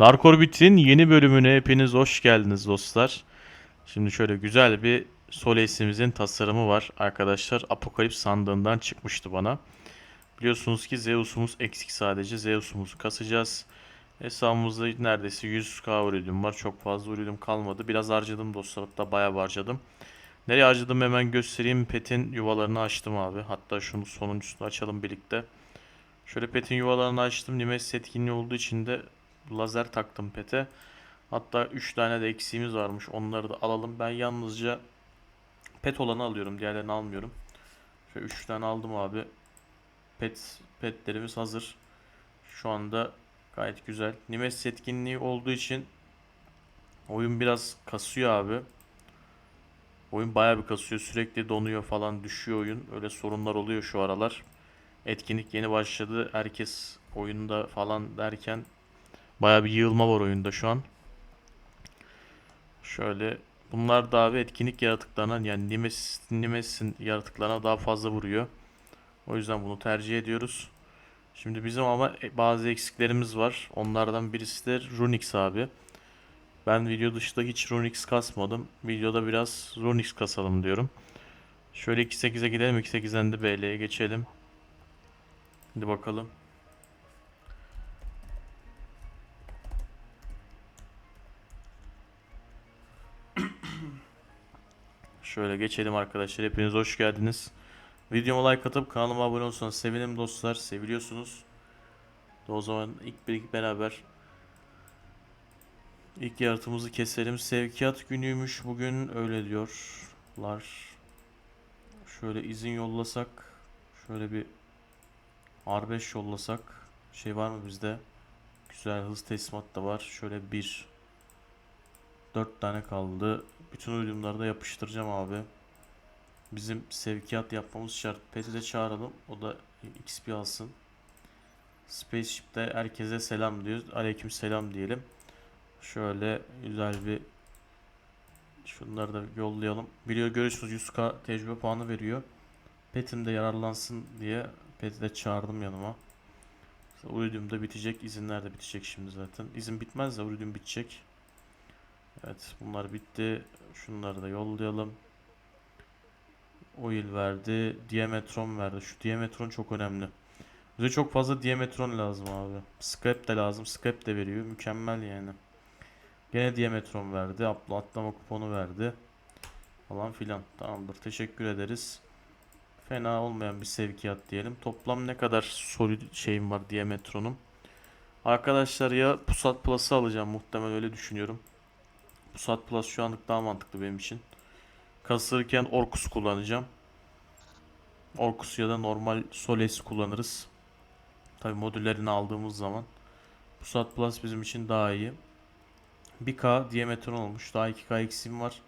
Narkorbit'in yeni bölümüne hepiniz hoş geldiniz dostlar. Şimdi şöyle güzel bir Solace'imizin tasarımı var arkadaşlar. Apokalips sandığından çıkmıştı bana. Biliyorsunuz ki Zeus'umuz eksik sadece. Zeus'umuzu kasacağız. Hesabımızda neredeyse 100k ürünüm var. Çok fazla ürünüm kalmadı. Biraz harcadım dostlar. Hatta bayağı harcadım. Nereye harcadım hemen göstereyim. Pet'in yuvalarını açtım abi. Hatta şunu sonuncusunu açalım birlikte. Şöyle Pet'in yuvalarını açtım. Nimes etkinliği olduğu için de lazer taktım Pet'e. Hatta 3 tane de eksiğimiz varmış. Onları da alalım. Ben yalnızca pet olanı alıyorum. Diğerlerini almıyorum. Şöyle 3 tane aldım abi. Pet petlerimiz hazır. Şu anda gayet güzel. Nimes etkinliği olduğu için oyun biraz kasıyor abi. Oyun bayağı bir kasıyor. Sürekli donuyor falan düşüyor oyun. Öyle sorunlar oluyor şu aralar. Etkinlik yeni başladı. Herkes oyunda falan derken bayağı bir yığılma var oyunda şu an. Şöyle bunlar da abi etkinlik yaratıklarına yani Nimes, Nimes'in yaratıklarına daha fazla vuruyor. O yüzden bunu tercih ediyoruz. Şimdi bizim ama bazı eksiklerimiz var. Onlardan birisi de Runix abi. Ben video dışında hiç Runix kasmadım. Videoda biraz Runix kasalım diyorum. Şöyle 2.8'e gidelim. 2.8'den de BL'ye geçelim. Hadi bakalım. Şöyle geçelim arkadaşlar. Hepiniz hoş geldiniz. Videoma like atıp kanalıma abone olursanız sevinirim dostlar. Seviliyorsunuz. O zaman ilk bir beraber ilk yaratımızı keselim. Sevkiyat günüymüş bugün öyle diyorlar. Şöyle izin yollasak. Şöyle bir R5 yollasak. Şey var mı bizde? Güzel hız teslimat da var. Şöyle bir 4 tane kaldı. Bütün uyumları da yapıştıracağım abi. Bizim sevkiyat yapmamız şart. Pet'i de çağıralım. O da XP alsın. Spaceship'te herkese selam diyoruz. Aleyküm selam diyelim. Şöyle güzel bir şunları da yollayalım. Video görüyorsunuz 100k tecrübe puanı veriyor. Pet'im de yararlansın diye Pet'i de çağırdım yanıma. Uridium da bitecek. izinler de bitecek şimdi zaten. İzin bitmez de Uridium bitecek. Evet bunlar bitti. Şunları da yollayalım. Oil verdi. Diametron verdi. Şu Diametron çok önemli. Bize çok fazla Diametron lazım abi. Scrap de lazım. Scrap de veriyor. Mükemmel yani. Gene Diametron verdi. Atla atlama kuponu verdi. Falan filan. Tamamdır. Teşekkür ederiz. Fena olmayan bir sevkiyat diyelim. Toplam ne kadar solid şeyim var Diametron'um. Arkadaşlar ya Pusat Plus'ı alacağım muhtemelen öyle düşünüyorum. Pusat Plus şu anlık daha mantıklı benim için. Kasırken Orkus kullanacağım. Orkus ya da normal Soles kullanırız. Tabi modüllerini aldığımız zaman. Pusat Plus bizim için daha iyi. 1K Diametron olmuş. Daha 2K eksiğim var.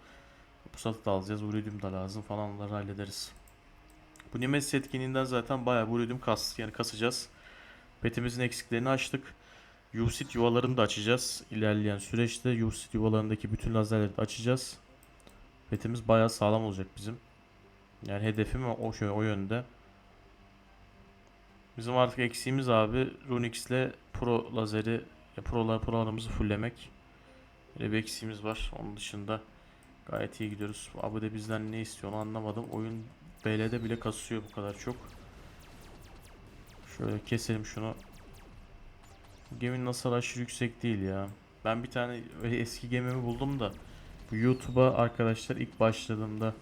Pusat'ı da alacağız. Uridium da lazım falan hallederiz. Bu Nemesis etkinliğinden zaten bayağı bu Uridium kas, yani kasacağız. Petimizin eksiklerini açtık. Yusit yuvalarını da açacağız. İlerleyen süreçte Yusit yuvalarındaki bütün lazerleri de açacağız. Petimiz bayağı sağlam olacak bizim. Yani hedefim o şöyle o yönde. Bizim artık eksiğimiz abi Runix ile Pro lazeri Pro'lar Pro'larımızı fulllemek. Böyle bir eksiğimiz var. Onun dışında gayet iyi gidiyoruz. Abi de bizden ne istiyor onu anlamadım. Oyun BL'de bile kasıyor bu kadar çok. Şöyle keselim şunu. Geminin hasarı aşırı yüksek değil ya. Ben bir tane öyle eski gemimi buldum da bu YouTube'a arkadaşlar ilk başladığımda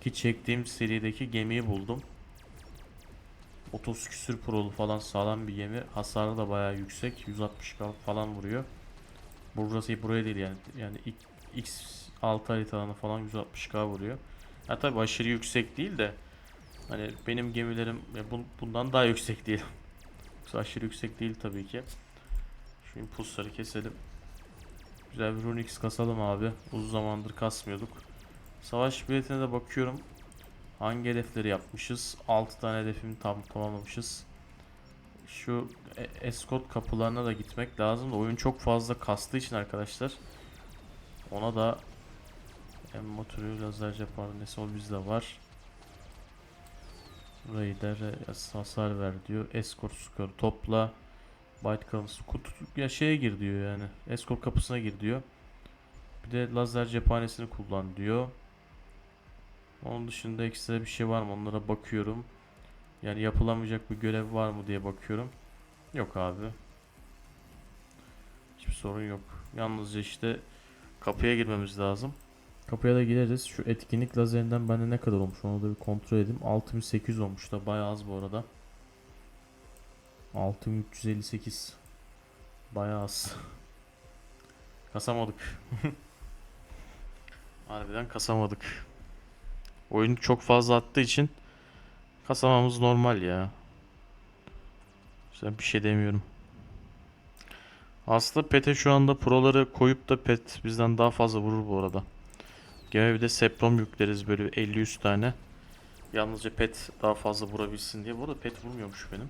ki çektiğim serideki gemiyi buldum. 30 küsür prolu falan sağlam bir gemi. Hasarı da bayağı yüksek. 160 falan vuruyor. Burası buraya değil yani. Yani X6 haritalarına falan 160k vuruyor. Ha tabi aşırı yüksek değil de hani benim gemilerim bu- bundan daha yüksek değil. Aşırı yüksek değil tabii ki. Şu impulsları keselim. Güzel bir Runix kasalım abi. Uzun zamandır kasmıyorduk. Savaş biletine de bakıyorum. Hangi hedefleri yapmışız? 6 tane hedefimi tam tamamlamışız. Şu e- escort kapılarına da gitmek lazım oyun çok fazla kastığı için arkadaşlar. Ona da emmo türü lazer cephanesi o bizde var. Raider hasar ver diyor. Escort skoru topla. Byte kalıntısı. Kutu ya şeye gir diyor yani. Escort kapısına gir diyor. Bir de lazer cephanesini kullan diyor. Onun dışında ekstra bir şey var mı? Onlara bakıyorum. Yani yapılamayacak bir görev var mı diye bakıyorum. Yok abi. Hiçbir sorun yok. Yalnızca işte kapıya girmemiz lazım. Kapıya da gireriz. Şu etkinlik lazerinden bende ne kadar olmuş onu da bir kontrol edeyim. 6800 olmuş da bayağı az bu arada. 6358 Bayağı az. Kasamadık. Harbiden kasamadık. Oyun çok fazla attığı için kasamamız normal ya. Sen bir şey demiyorum. Aslında Pet'e şu anda proları koyup da Pet bizden daha fazla vurur bu arada. Gene bir de Seprom yükleriz böyle 50-100 tane. Yalnızca Pet daha fazla vurabilsin diye. Bu arada Pet vurmuyormuş benim.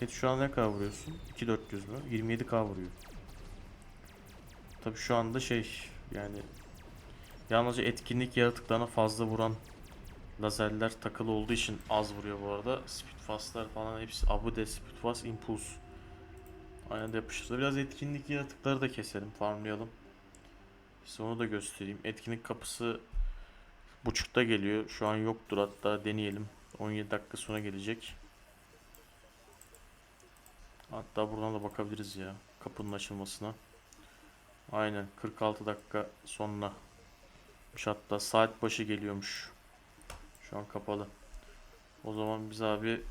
Pet şu an ne kadar vuruyorsun? 2400 mü? 27k vuruyor. Tabi şu anda şey yani yalnızca etkinlik yaratıklarına fazla vuran lazerler takılı olduğu için az vuruyor bu arada. Speedfast'lar falan hepsi Abude, Speedfast, Impulse. Aynen de yapıştırdı. Biraz etkinlik yaratıkları da keselim, farmlayalım. Size onu da göstereyim. Etkinlik kapısı buçukta geliyor. Şu an yoktur hatta deneyelim. 17 dakika sonra gelecek. Hatta buradan da bakabiliriz ya kapının açılmasına. Aynen 46 dakika sonra. Hatta saat başı geliyormuş. Şu an kapalı. O zaman biz abi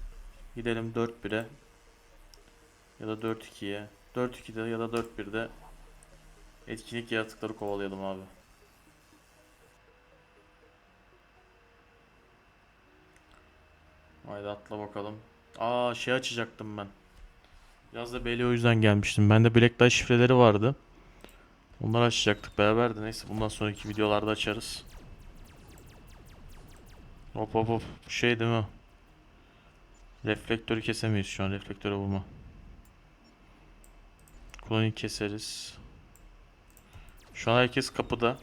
gidelim 4-1'e ya da 4-2'ye. 4-2'de ya da 4-1'de etkinlik yaratıkları kovalayalım abi. Haydi atla bakalım. Aa şey açacaktım ben. Biraz da belli o yüzden gelmiştim. Bende Black Dye şifreleri vardı. Onları açacaktık beraber de neyse bundan sonraki videolarda açarız. Hop hop hop. Şey değil mi? Reflektörü kesemeyiz şu an. Reflektöre vurma. Koloni keseriz. Şu an herkes kapıda.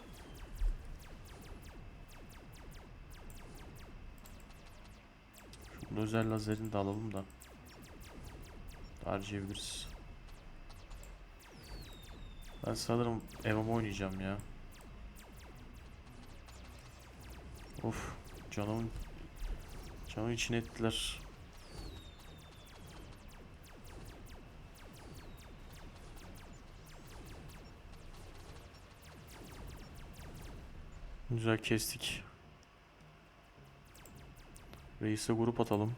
Şu özel lazerini de alalım da. Harcayabiliriz. Ben sanırım MMO oynayacağım ya. Of. Canımın canımın içine ettiler. Güzel kestik. Reis'e grup atalım.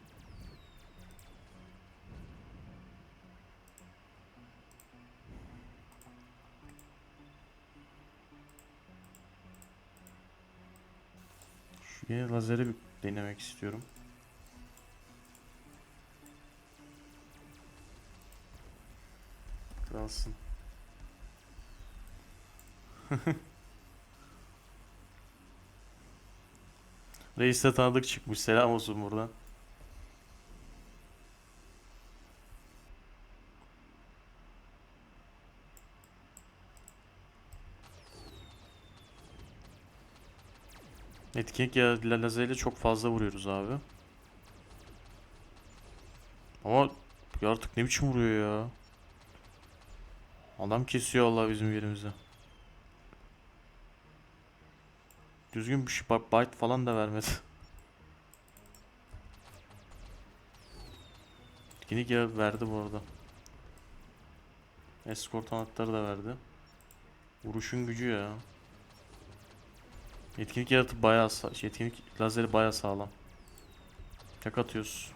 Lazeri bir denemek istiyorum. Kralsın. Reis de tanıdık çıkmış. Selam olsun buradan. Etkinlik ya la- lazeriyle çok fazla vuruyoruz abi. Ama artık ne biçim vuruyor ya. Adam kesiyor Allah bizim yerimize. Düzgün bir şey byte falan da vermedi. Etkinlik ya verdi bu arada. Escort anahtarı da verdi. Vuruşun gücü ya. Etkinlik yaratı bayağı sa- şey, lazeri bayağı sağlam. Tek atıyoruz.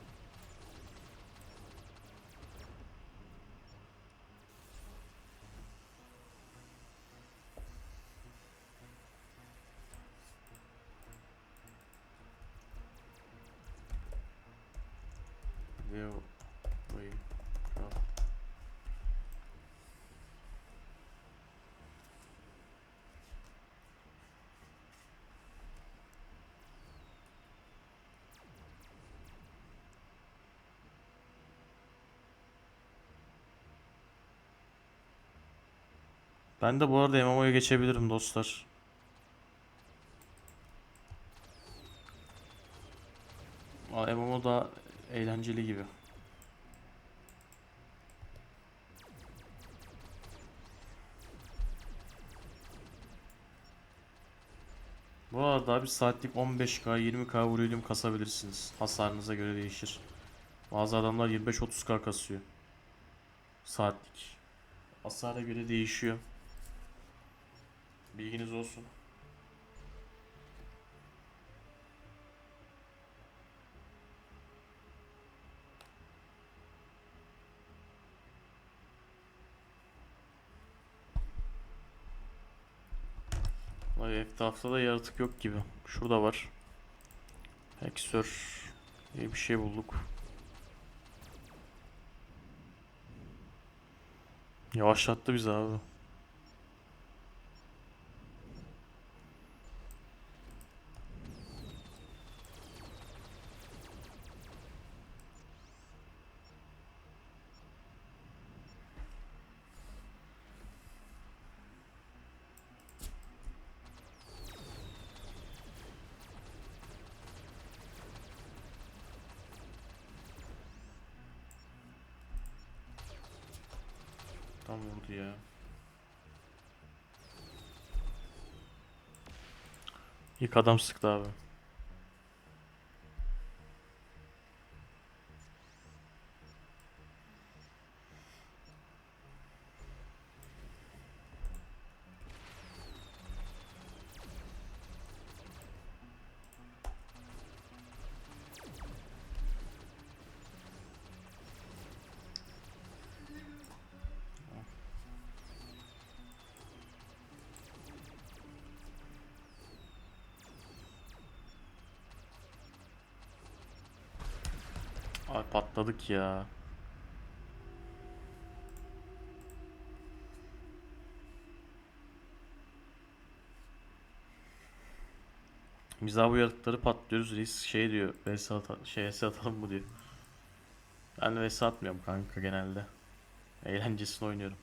Ben de bu arada MMO'ya geçebilirim dostlar. Aa, MMO da eğlenceli gibi. Bu arada bir saatlik 15k 20k volüm kasabilirsiniz. Hasarınıza göre değişir. Bazı adamlar 25-30k kasıyor. Saatlik. Hasara göre değişiyor. Bilginiz olsun. Vay etrafta da yaratık yok gibi. Şurada var. Hexer diye bir şey bulduk. Yavaşlattı bizi abi. Tam vurdu ya. İlk adam sıktı abi. Ay patladık ya. Biz daha bu yaratıkları patlıyoruz reis şey diyor vs şey vs atalım mı diyor. Ben vs atmıyorum kanka genelde. Eğlencesine oynuyorum.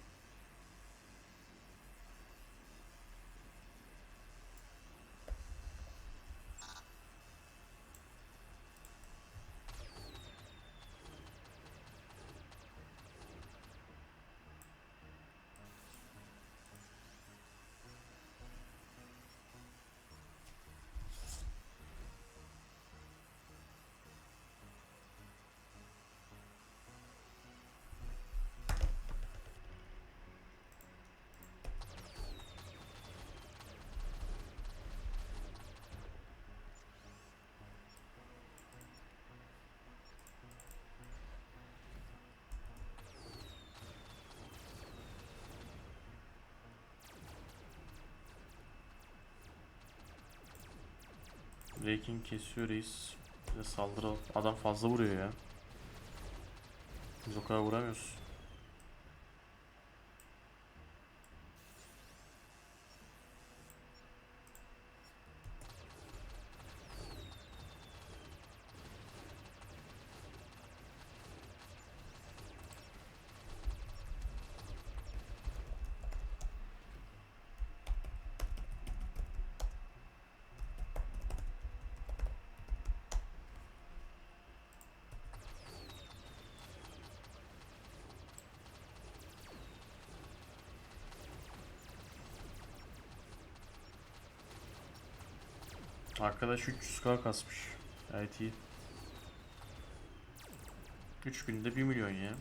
Breaking kesiyor reis. Bir de saldırı adam fazla vuruyor ya. Biz o kadar vuramıyoruz. Arkadaş 300k kasmış. Gayet iyi. 3 günde 1 milyon ya.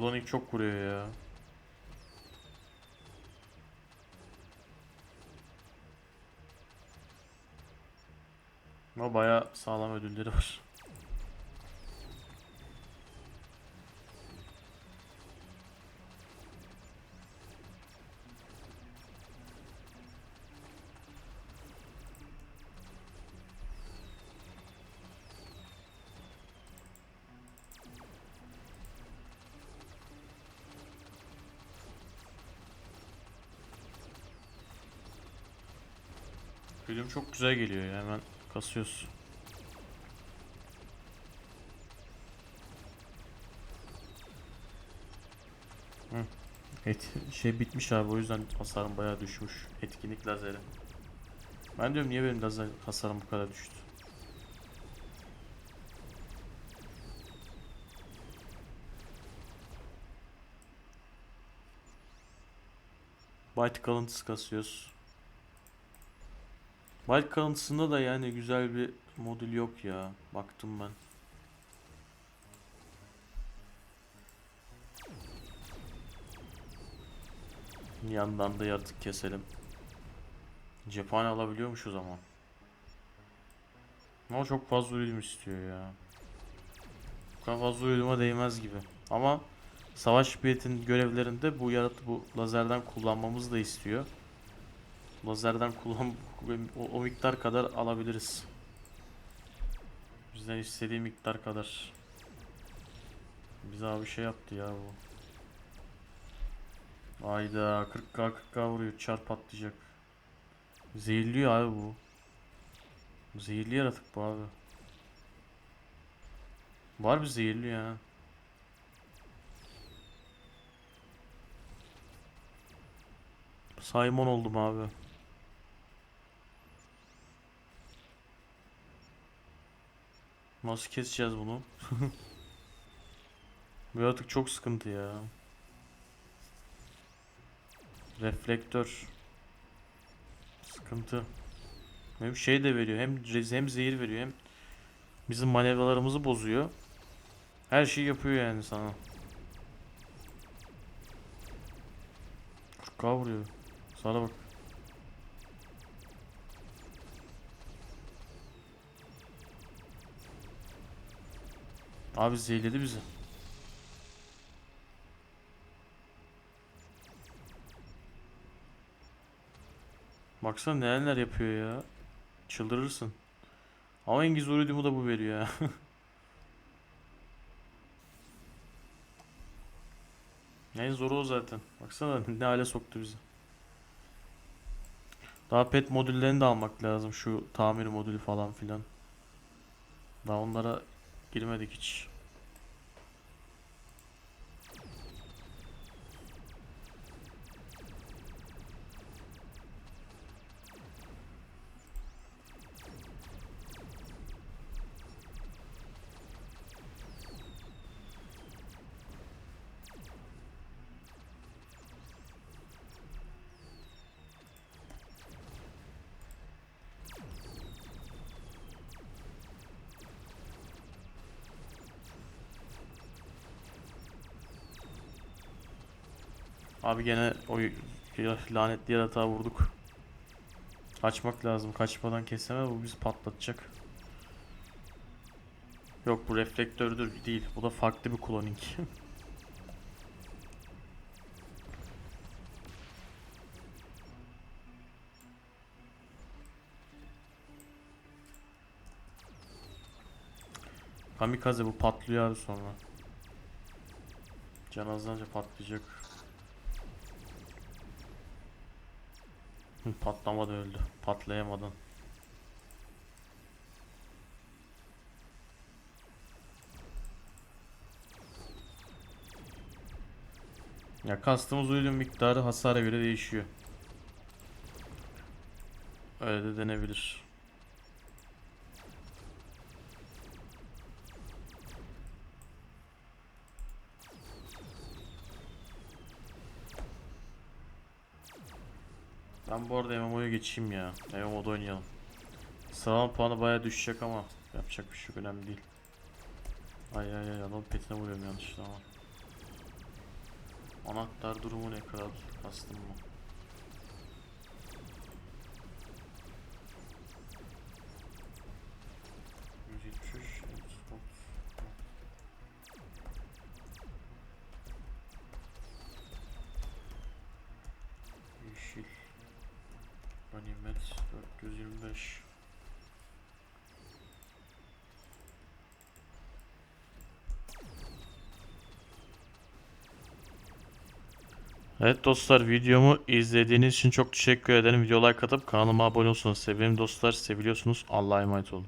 Klonik çok vuruyor ya. Ama bayağı sağlam ödülleri var. Film çok güzel geliyor ya hemen kasıyoruz. Hı. Et, şey bitmiş abi o yüzden hasarım bayağı düşmüş. Etkinlik lazeri. Ben diyorum niye benim lazer hasarım bu kadar düştü. Byte kalıntısı kasıyoruz. Byte kalıntısında da yani güzel bir modül yok ya. Baktım ben. Yandan da yaratık keselim. Cephane alabiliyormuşuz ama. Ama çok fazla ölüm istiyor ya. Kadar fazla ölüme değmez gibi. Ama savaş biyetin görevlerinde bu yaratı bu lazerden kullanmamızı da istiyor. Lazerden kullan o, o miktar kadar alabiliriz. Bizden istediği miktar kadar. Bize abi şey yaptı ya bu. Ayda 40k 40k vuruyor çarp patlayacak. Zehirliyor abi bu. Zehirli yaratık bu abi. Var bir zehirli ya. Simon oldum abi. Nasıl keseceğiz bunu? Bu yaratık çok sıkıntı ya. Reflektör. Sıkıntı. Hem şey de veriyor. Hem rez- hem zehir veriyor hem bizim manevralarımızı bozuyor. Her şeyi yapıyor yani sana. 40k vuruyor. Sana bak. Abi zehirledi bizi. Baksana neler yapıyor ya. Çıldırırsın. Ama zor ödümü da bu veriyor ya. en zoru o zaten. Baksana ne hale soktu bizi. Daha pet modüllerini de almak lazım. Şu tamir modülü falan filan. Daha onlara girmedik hiç. Abi gene o lanetli yaratığa vurduk. Kaçmak lazım. Kaçmadan kesemez bu bizi patlatacak. Yok bu reflektördür değil. Bu da farklı bir cloning. Kamikaze bu patlıyor abi sonra. Can azlanca patlayacak. Hı, Patlamadı öldü. Patlayamadan. Ya kastımız uyudun miktarı hasara göre değişiyor. Öyle de denebilir. Bu arada MMO'ya geçeyim ya. MMO'da oynayalım. Sağlam puanı baya düşecek ama yapacak bir şey önemli değil. Ay ay ay adam petine vuruyorum yanlışlıkla ama. Anahtar durumu ne kral? Kastım mı? Evet dostlar videomu izlediğiniz için çok teşekkür ederim. Video like atıp kanalıma abone olursanız sevinirim dostlar. Seviliyorsunuz. Allah'a emanet olun.